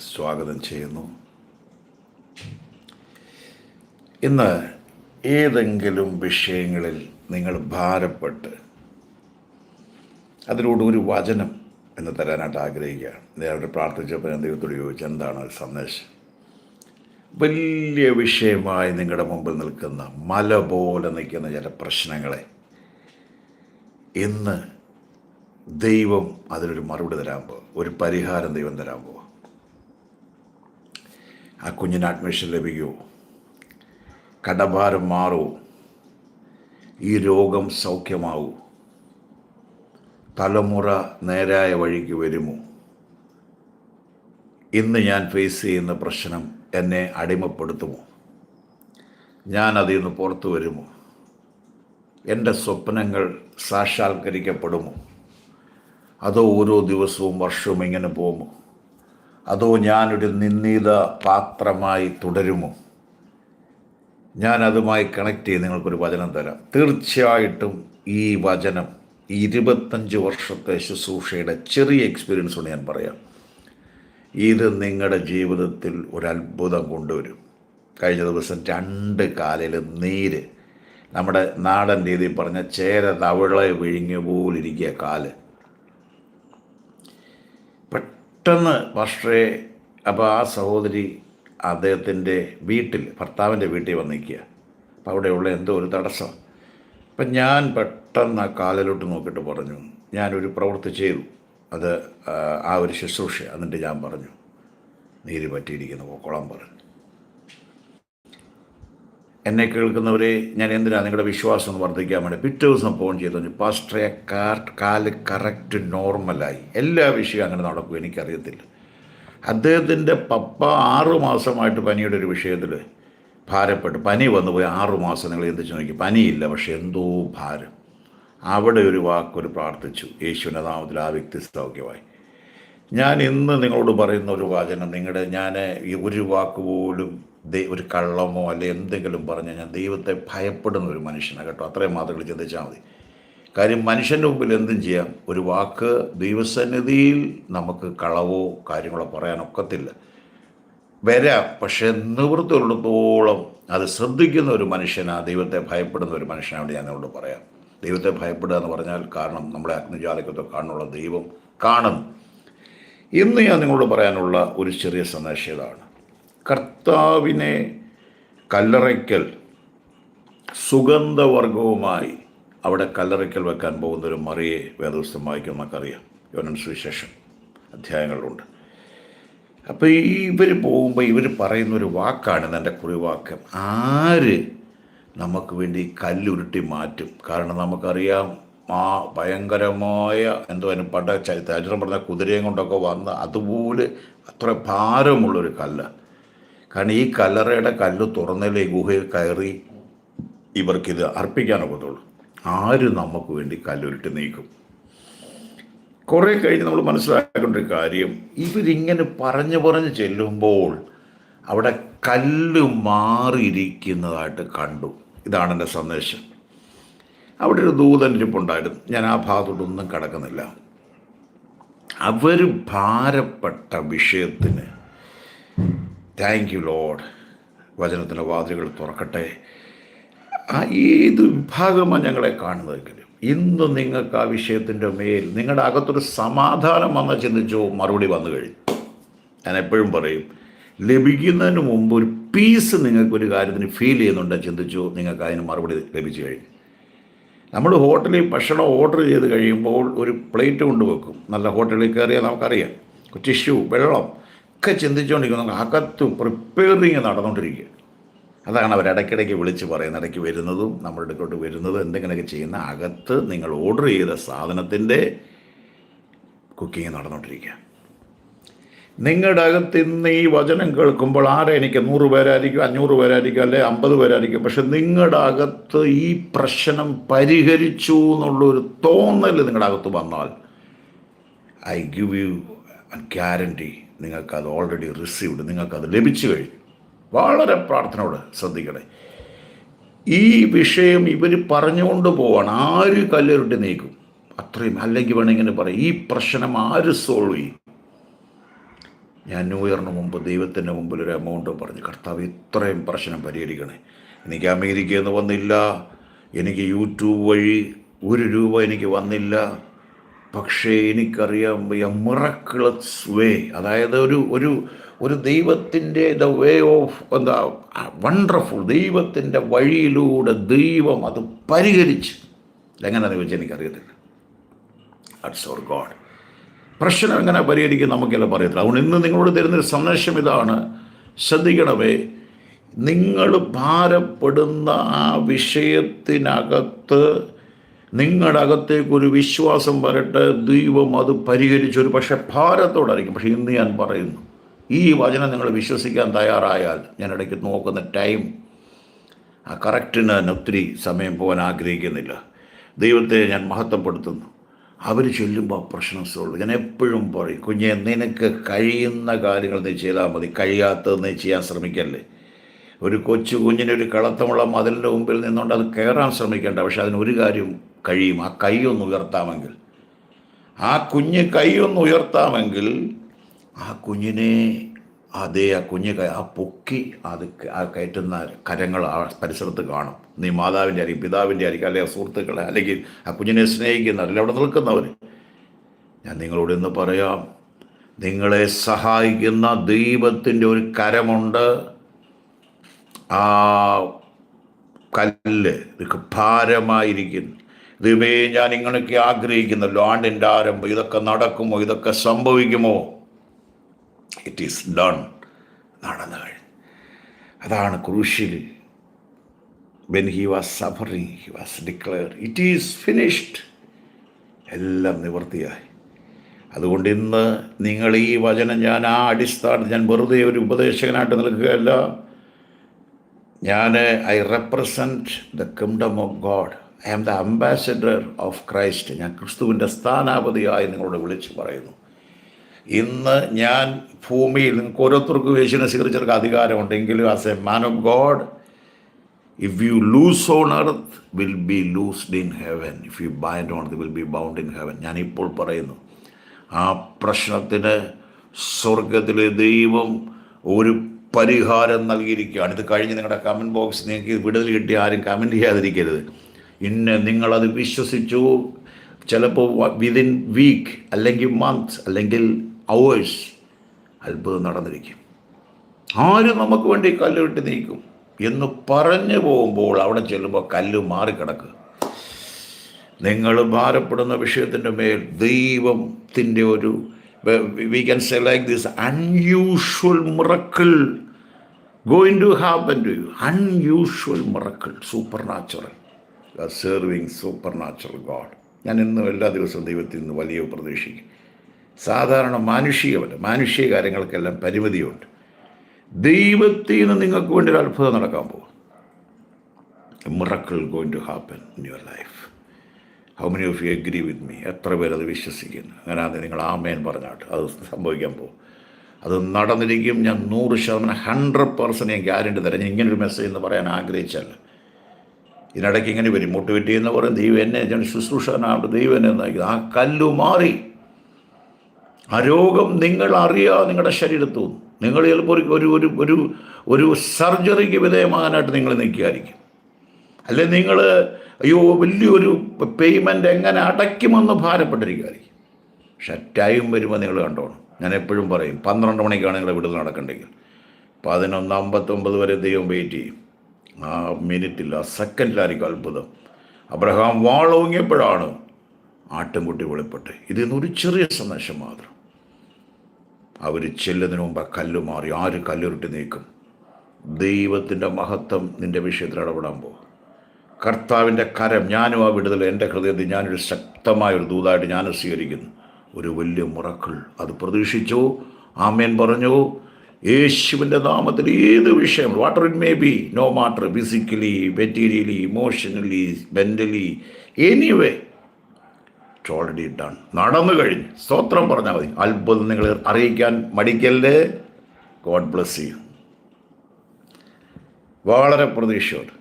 സ്വാഗതം ചെയ്യുന്നു. ഇന്ന് ഏതെങ്കിലും വിഷയങ്ങളിൽ നിങ്ങൾ ഭാരപ്പെട്ട് അതിലൂടെ ഒരു വചനം എന്ന് തരാനായിട്ട് ആഗ്രഹിക്കുകയാണ്. നേരെ പ്രാർത്ഥിച്ചപ്പോൾ ഞാൻ ദൈവത്തോട് ചോദിച്ചു എന്താണ് ഒരു സന്ദേശം? വലിയ വിഷയമായി നിങ്ങളുടെ മുമ്പിൽ നിൽക്കുന്ന മല പോലെ നിൽക്കുന്ന ചില പ്രശ്നങ്ങളെ ഇന്ന് ദൈവം അതിനൊരു മറുപടി തരാൻ പോകും. ഒരു പരിഹാരം ദൈവം തരാൻ പോവുക ആ കുഞ്ഞിന് അഡ്മിഷൻ ലഭിക്കുമോ കടഭാരം മാറുമോ ഈ രോഗം സൗഖ്യമാവൂ. തലമുറ നേരായ വഴിക്ക് വരുമോ. ഇന്ന് ഞാൻ ഫേസ് ചെയ്യുന്ന പ്രശ്നം എന്നെ അടിമപ്പെടുത്തുമോ? ഞാൻ അതിൽ നിന്ന് പുറത്തു വരുമോ? എന്റെ സ്വപ്നങ്ങൾ സാക്ഷാത്കരിക്കപ്പെടുമോ? അതോ ഓരോ ദിവസവും വർഷവും ഇങ്ങനെ പോകുമോ? അതോ ഞാനൊരു നിന്ദിത പാത്രമായി തുടരുമോ? ഞാൻ അതുമായി കണക്ട് ചെയ്ത് നിങ്ങൾക്കൊരു വചനം തരാം. തീർച്ചയായിട്ടും ഈ വചനം ഈ ഇരുപത്തഞ്ച് വർഷത്തെ ശുശ്രൂഷയുടെ ചെറിയ എക്സ്പീരിയൻസ് കൊണ്ട് ഞാൻ പറയാം. ഇത് നിങ്ങളുടെ ജീവിതത്തിൽ ഒരു അത്ഭുതം കൊണ്ടുവരും. കഴിഞ്ഞ ദിവസം രണ്ട് കാലിൽ നീര്. നമ്മുടെ നാടൻ രീതിയിൽ പറഞ്ഞ ചേര തവിളെ വിഴിഞ്ഞ പോലിരിക്കുക കാൽ. പെട്ടെന്ന് പക്ഷേ അപ്പോൾ ആ സഹോദരി അദ്ദേഹത്തിന്റെ വീട്ടിൽ ഭർത്താവിന്റെ വീട്ടിൽ വന്ന് നിൽക്കുക. അപ്പോൾ അവിടെയുള്ള എന്തോ ഒരു തടസ്സം. അപ്പം ഞാൻ പെട്ടെന്ന് ആ കാലിലോട്ട് നോക്കിയിട്ട് പറഞ്ഞു ഞാനൊരു പ്രവൃത്തി ചെയ്തു. അത് ആ, ആ ഒരു ശുശ്രൂഷ. എന്നിട്ട് ഞാൻ പറഞ്ഞു നീര് പറ്റിയിരിക്കുന്ന പൊക്കോളം പറഞ്ഞു എന്നെ കേൾക്കുന്നവരെ ഞാൻ എന്തിനാണ് നിങ്ങളുടെ വിശ്വാസം വർദ്ധിക്കാൻ വേണ്ടി പിറ്റേ ദിവസം ഫോൺ ചെയ്തു പാസ്റ്ററെ കാർട്ട് കാൽ കറക്റ്റ് നോർമലായി എല്ലാ വിഷയവും അങ്ങനെ നടക്കും എനിക്കറിയത്തില്ല. അദ്ദേഹത്തിന്റെ പപ്പ ആറു മാസമായിട്ട് പനിയുടെ ഒരു വിഷയത്തിൽ ഭാരപ്പെട്ട്. പനി വന്നു പോയി ആറു മാസം. നിങ്ങൾ എന്ത് നോക്കി പനിയില്ല പക്ഷെ എന്തോ ഭാരം. അവിടെ ഒരു വാക്കൊരു പ്രാർത്ഥിച്ചു യേശുവിന്റെ നാമത്തിൽ ആ വ്യക്തി സൗഖ്യമായി. ഞാൻ ഇന്ന് നിങ്ങളോട് പറയുന്ന ഒരു വാചനം നിങ്ങളുടെ ഞാൻ ഒരു വാക്ക് പോലും ഒരു കള്ളമോ അല്ലെ എന്തെങ്കിലും പറഞ്ഞ് ഞാൻ ദൈവത്തെ ഭയപ്പെടുന്ന ഒരു മനുഷ്യനാണ് കേട്ടോ. അത്രയും മാത്രം ചിന്തിച്ചാൽ മതി. കാര്യം മനുഷ്യന്റെ മുമ്പിൽ എന്തും ചെയ്യാം. ഒരു വാക്ക് ദൈവസന്നിധിയിൽ നമുക്ക് കളവോ കാര്യങ്ങളോ പറയാനൊക്കത്തില്ല. വരാം പക്ഷെ നിവൃത്തിയുള്ളിടത്തോളം അത് ശ്രദ്ധിക്കുന്ന ഒരു മനുഷ്യനാണ് ദൈവത്തെ ഭയപ്പെടുന്ന ഒരു മനുഷ്യനാണ് ഞാൻ നിങ്ങളോട് പറയാം. ദൈവത്തെ ഭയപ്പെടുക എന്ന് പറഞ്ഞാൽ കാരണം നമ്മുടെ അഗ്നിജാലകത്തെ കാണുന്നുള്ള ദൈവം കാണുന്നു. ഇന്ന് ഞാൻ നിങ്ങളോട് പറയാനുള്ള ഒരു ചെറിയ സന്ദേശം ഇതാണ്. കർത്താവിനെ കല്ലറയ്ക്കൽ സുഗന്ധവർഗവുമായി അവിടെ കല്ലറയ്ക്കൽ വെക്കാൻ പോകുന്ന ഒരു മറിയെ വേദവസ്ഥം വായിക്കും നമുക്കറിയാം. യോനൻ സുവിശേഷം അധ്യായങ്ങളുണ്ട് അപ്പോൾ ഈ ഇവർ പോകുമ്പോൾ ഇവർ പറയുന്ന ഒരു വാക്കാണ് എന്റെ കുറിവാക്ക് ആര് നമുക്ക് വേണ്ടി കല്ലുരുട്ടി മാറ്റും? കാരണം നമുക്കറിയാം ആ ഭയങ്കരമായ എന്തോ പണ്ട ചരിത്രം പറഞ്ഞ കുതിരയും കൊണ്ടൊക്കെ വന്ന് അതുപോലെ അത്ര ഭാരമുള്ളൊരു കല്ല്. കാരണം ഈ കല്ലറയുടെ കല്ല് തുറന്നല്ലേ ഗുഹയിൽ കയറി ഇവർക്കിത് അർപ്പിക്കാനൊക്കത്തുള്ളൂ ആര് നമുക്ക് വേണ്ടി കല്ലുരുട്ടി നീക്കും? കുറേ കഴിഞ്ഞ് നമ്മൾ മനസ്സിലാക്കേണ്ട ഒരു കാര്യം ഇവരിങ്ങനെ പറഞ്ഞു പറഞ്ഞ് ചെല്ലുമ്പോൾ അവിടെ കല്ല് മാറിയിരിക്കുന്നതായിട്ട് കണ്ടു. ഇതാണ് എന്റെ സന്ദേശം. അവിടെ ഒരു ദൂതൻ ഇരിപ്പുണ്ടായിരുന്നു. ഞാൻ ആ ഭാഗത്തോട്ടൊന്നും കടക്കുന്നില്ല. അവർ ഭാരപ്പെട്ട വിഷയത്തിന് താങ്ക് യു ലോഡ് വചനത്തിന്റെ വാതിലുകൾ തുറക്കട്ടെ. ആ ഏത് വിഭാഗമാണ് ഞങ്ങളെ കാണുന്നതെങ്കിലും ഇന്ന് നിങ്ങൾക്ക് ആ വിഷയത്തിന്റെ മേൽ നിങ്ങളുടെ അകത്തൊരു സമാധാനം വന്ന ചിന്തിച്ചോ മറുപടി വന്നു കഴിഞ്ഞു. ഞാൻ എപ്പോഴും പറയും ലഭിക്കുന്നതിന് മുമ്പ് ഒരു പീസ് നിങ്ങൾക്ക് ഒരു കാര്യത്തിന് ഫീൽ ചെയ്യുന്നുണ്ടെന്ന് ചിന്തിച്ചു നിങ്ങൾക്ക് അതിന് മറുപടി ലഭിച്ചു കഴിഞ്ഞു. നമ്മൾ ഹോട്ടലിൽ ഭക്ഷണം ഓർഡർ ചെയ്ത് കഴിയുമ്പോൾ ഒരു പ്ലേറ്റ് കൊണ്ടുവെക്കും. നല്ല ഹോട്ടലിൽ കയറിയാൽ നമുക്കറിയാം. ടിഷ്യൂ വെള്ളം ഒക്കെ ചിന്തിച്ചുകൊണ്ടിരിക്കും നമുക്ക് അകത്ത് പ്രിപ്പയറിങ് നടന്നുകൊണ്ടിരിക്കുക. അതാണ് അവർ ഇടയ്ക്കിടയ്ക്ക് വിളിച്ച് പറയുന്നത്. ഇടയ്ക്ക് വരുന്നതും നമ്മളുടെ കൊണ്ട് വരുന്നതും എന്തെങ്കിലുമൊക്കെ ചെയ്യുന്ന അകത്ത് നിങ്ങൾ ഓർഡർ ചെയ്ത സാധനത്തിന്റെ കുക്കിംഗ് നടന്നുകൊണ്ടിരിക്കുക. നിങ്ങളുടെ അകത്ത് ഇന്ന് ഈ വചനം കേൾക്കുമ്പോൾ ആരെ എനിക്ക് നൂറ് പേരായിരിക്കും അഞ്ഞൂറ് പേരായിരിക്കും അല്ലെ അമ്പത് പേരായിരിക്കും? പക്ഷെ നിങ്ങളുടെ അകത്ത് ഈ പ്രശ്നം പരിഹരിച്ചു എന്നുള്ളൊരു തോന്നൽ നിങ്ങളുടെ അകത്ത് വന്നാൽ ഐ ഗിവ് യു ഗ്യാരണ്ടി നിങ്ങൾക്കത് ഓൾറെഡി റിസീവ്ഡ് നിങ്ങൾക്കത് ലഭിച്ചു കഴിഞ്ഞു. വളരെ പ്രാർത്ഥനയോട് ശ്രദ്ധിക്കണേ. ഈ വിഷയം ഇവർ പറഞ്ഞുകൊണ്ട് പോവാണ്. ആര് കല്ലേറിട്ട് നീക്കും? അത്രയും അല്ലെങ്കിൽ വേണമെങ്കിൽ പറയും ഈ പ്രശ്നം ആര് സോൾവ് ചെയ്യും? ഞാൻ ന്യൂ ഇയറിന് മുമ്പ് ദൈവത്തിന്റെ മുമ്പിൽ ഒരു എമൗണ്ട് പറഞ്ഞു. കർത്താവ് ഇത്രയും പ്രശ്നം പരിഹരിക്കണേ. എനിക്ക് അമേരിക്കയിൽ നിന്ന് വന്നില്ല. എനിക്ക് യൂട്യൂബ് വഴി ഒരു രൂപ എനിക്ക് വന്നില്ല. പക്ഷേ എനിക്കറിയാം എ മിറക്കിളസ് വേ അതായത് ഒരു ഒരു ഒരു ദൈവത്തിന്റെ ദ വേ ഓഫ് എന്താ വണ്ടർഫുൾ ദൈവത്തിന്റെ വഴിയിലൂടെ ദൈവം അത് പരിഹരിച്ച്. എങ്ങനെയാണെന്ന് ചോദിച്ചാൽ എനിക്കറിയത്തില്ല. അറ്റ്സ് ഓർ ഗോഡ് പ്രശ്നം എങ്ങനെ പരിഹരിക്കും നമുക്കെല്ലാം പറയത്തില്ല അതുകൊണ്ട് ഇന്ന് നിങ്ങളോട് തരുന്നൊരു സന്ദേശം ഇതാണ്. ശ്രദ്ധിക്കണമേ നിങ്ങൾ ഭാരപ്പെടുന്ന ആ വിഷയത്തിനകത്ത് നിങ്ങളുടെ അകത്തേക്ക് ഒരു വിശ്വാസം വരട്ടെ ദൈവം അത് പരിഹരിച്ചൊരു പക്ഷേ ഭാരത്തോടായിരിക്കും. പക്ഷേ ഇന്ന് ഞാൻ പറയുന്നു ഈ വചനം നിങ്ങൾ വിശ്വസിക്കാൻ തയ്യാറായാൽ ഞാൻ ഇടയ്ക്ക് നോക്കുന്ന ടൈം ആ കറക്റ്റിന് ഒത്തിരി സമയം പോകാൻ ആഗ്രഹിക്കുന്നില്ല. ദൈവത്തെ ഞാൻ മഹത്വപ്പെടുത്തുന്നു. അവർ ചൊല്ലുമ്പോൾ പ്രശ്നം സോൾവ് ഞാൻ എപ്പോഴും പറയും കുഞ്ഞെ നിനക്ക് കഴിയുന്ന കാര്യങ്ങൾ നീ ചെയ്താൽ മതി. കഴിയാത്തത് നീ ചെയ്യാൻ ശ്രമിക്കല്ലേ. ഒരു കൊച്ചു കുഞ്ഞിന് ഒരു കളത്തമുള്ള മതിലിന്റെ മുമ്പിൽ നിന്നുകൊണ്ട് അത് കയറാൻ ശ്രമിക്കേണ്ട. പക്ഷെ അതിനൊരു കാര്യം കഴിയും. ആ കൈ ഒന്ന് ഉയർത്താമെങ്കിൽ. ആ കുഞ്ഞ് കൈ ഒന്ന് ഉയർത്താമെങ്കിൽ ആ കുഞ്ഞിനെ അതേ ആ കുഞ്ഞ് ആ പൊക്കി അത് കയറ്റുന്ന കരങ്ങൾ ആ പരിസരത്ത് കാണും. നീ മാതാവിന്റെ ആയിരിക്കും പിതാവിന്റെ ആയിരിക്കും അല്ലെങ്കിൽ സുഹൃത്തുക്കളെ അല്ലെങ്കിൽ ആ കുഞ്ഞിനെ സ്നേഹിക്കുന്ന അല്ലെങ്കിൽ അവിടെ നിൽക്കുന്നവർ ഞാൻ നിങ്ങളോട് ഇന്ന് പറയാം നിങ്ങളെ സഹായിക്കുന്ന ദൈവത്തിന്റെ ഒരു കരമുണ്ട്. ആ കല്ല് ഭാരമായിരിക്കുന്നു. ദൈവമേ ഞാൻ ഇങ്ങനെയൊക്കെ ആഗ്രഹിക്കുന്നല്ലോ ആണ്ടിന്റെ ആരംഭം ഇതൊക്കെ നടക്കുമോ ഇതൊക്കെ സംഭവിക്കുമോ? ഇറ്റ് ഈസ് ഡൺ നടന്നു കഴിഞ്ഞു. അതാണ് crucial when he was suffering he was declare it is finished എല്ലാം നിവൃത്തിയായി. അതുകൊണ്ട് ഇന്ന് നിങ്ങൾ ഈ വചനം ഞാൻ ആ അടിസ്ഥാനത്തിൽ ഞാൻ വെറുതെ ഒരു ഉപദേശകനായിട്ട് നിൽക്കുകയല്ല. ഞാൻ I represent the kingdom of God I am the ambassador of Christ ഞാൻ ക്രിസ്തുവിന്റെ സ്ഥാനാപതിയായി നിങ്ങളോട് വിളിച്ചു പറയുന്നു. ഇന്ന് ഞാൻ ഭൂമിയിൽ നിങ്ങൾക്ക് ഓരോരുത്തർക്കും യേശുവിനെ സ്വീകരിച്ചവർക്ക് അധികാരമുണ്ടെങ്കിലും as a man of God if you loose on earth will be loosed in heaven if you bind on will be bound in heaven ഞാൻ ഇപ്പോൾ പറയുന്നു ആ പ്രശ്നത്തിന് സ്വർഗത്തിലെ ദൈവം ഒരു പരിഹാരം നൽകിയിരിക്കുകയാണ്. ഇത് കഴിഞ്ഞ് നിങ്ങളുടെ കമന്റ് ബോക്സ് നിങ്ങൾക്ക് വിടുതൽ കിട്ടി ആരും കമന്റ് ചെയ്യാതിരിക്കരുത്. ഇന്ന് നിങ്ങളത് വിശ്വസിച്ചു. ചിലപ്പോൾ വിതിൻ വീക്ക് അല്ലെങ്കിൽ മന്ത്സ് അല്ലെങ്കിൽ അവേഴ്സ് അത്ഭുതം നടന്നിരിക്കും. ആര് നമുക്ക് വേണ്ടി കല്ല് വിട്ട് നീക്കും എന്ന് പറഞ്ഞു പോകുമ്പോൾ അവിടെ ചെല്ലുമ്പോൾ കല്ല് മാറിക്കിടക്കുക നിങ്ങൾ ഭാരപ്പെടുന്ന വിഷയത്തിന്റെ മേൽ ദൈവത്തിന്റെ ഒരു we can say like this unusual miracle going to happen to you unusual miracle supernatural serving supernatural God ഞാൻ ഇന്നും എല്ലാ ദിവസവും ദൈവത്തിൽ നിന്ന് വലിയ പ്രതീക്ഷിക്കും സാധാരണ മാനുഷികമല്ല മാനുഷിക കാര്യങ്ങൾക്കെല്ലാം പരിമിതിയുണ്ട്. ദൈവത്തിൽ നിന്ന് നിങ്ങൾക്ക് വേണ്ടി ഒരു അത്ഭുതം നടക്കാൻ പോകും. Miracle going to happen in your life how many of you agree with me എത്ര പേർ അത് വിശ്വസിക്കുന്നു? അങ്ങനെയാണെങ്കിൽ നിങ്ങൾ ആമേൻ പറഞ്ഞാട്ട് അത് സംഭവിക്കാൻ പോകും. അത് നടന്നിരിക്കും ഞാൻ നൂറ് ശതമാനം ഹൺഡ്രഡ് പേഴ്സന്റ് ഞാൻ ഗ്യാരണ്ടി തരാം. ഞാൻ ഇങ്ങനൊരു മെസ്സേജ് എന്ന് പറയാൻ ആഗ്രഹിച്ചല്ല ഇതിനിടയ്ക്ക് ഇങ്ങനെ വരും. മോട്ടിവേറ്റ് ചെയ്യുന്ന പറയും ദൈവം എന്നെ ഞാൻ ശുശ്രൂഷകനാണ് ദൈവം എന്നെ ആ കല്ലു മാറി. ആ രോഗം നിങ്ങൾ അറിയാതെ നിങ്ങളുടെ ശരീരത്തു. നിങ്ങൾ ചിലപ്പോൾ ഒരു ഒരു ഒരു ഒരു സർജറിക്ക് വിധേയമാകാനായിട്ട് നിങ്ങൾ നിൽക്കുകയായിരിക്കും. അല്ലെ നിങ്ങൾ അയ്യോ വലിയൊരു പേയ്മെന്റ് എങ്ങനെ അടയ്ക്കുമെന്ന് ഭാരപ്പെട്ടിരിക്കുകയായിരിക്കും. പക്ഷെ ടൈം വരുമ്പോൾ നിങ്ങൾ കണ്ടോണം. ഞാൻ എപ്പോഴും പറയും പന്ത്രണ്ട് മണിക്കാണ് നിങ്ങളുടെ വിടുതൽ നടക്കേണ്ടെങ്കിൽ പതിനൊന്ന് അമ്പത്തൊമ്പത് വരെ ദൈവം വെയിറ്റ് ചെയ്യും. ആ മിനിറ്റിൽ ആ സെക്കൻഡിലായിരിക്കും അത്ഭുതം. അബ്രഹാം വാളോങ്ങിയപ്പോഴാണ് ആട്ടുംകുട്ടി വെളിപ്പെട്ട്. ഇതിൽ നിന്നൊരു ചെറിയ സന്ദേശം മാത്രം. അവർ ചെല്ലുന്നതിന് മുമ്പ് കല്ല് മാറി ആര് കല്ലുരുട്ടി നീക്കും? ദൈവത്തിന്റെ മഹത്വം നിന്റെ വിഷയത്തിൽ ഇടപെടാൻ പോകും. കർത്താവിന്റെ കരം ഞാനും ആ വിടുതൽ എന്റെ ഹൃദയത്തിൽ ഞാനൊരു ശക്തമായ ഒരു ദൂതായിട്ട് ഞാൻ സ്വീകരിക്കുന്നു. ഒരു വലിയ മുറക്കൾ അത് പ്രതീക്ഷിച്ചു. ആമേൻ പറഞ്ഞു. യേശുവിന്റെ നാമത്തിൽ ഏത് വിഷയം? Whatever it may be no matter physically materially emotionally mentally anyway it already done നടന്നു കഴിഞ്ഞു. സ്തോത്രം പറഞ്ഞാൽ മതി. അത്ഭുതം നിങ്ങൾ അറിയിക്കാൻ മടിക്കല്ലേ? ഗോഡ് ബ്ലെസ് ചെയ്യും വളരെ പ്രതീക്ഷയോട്.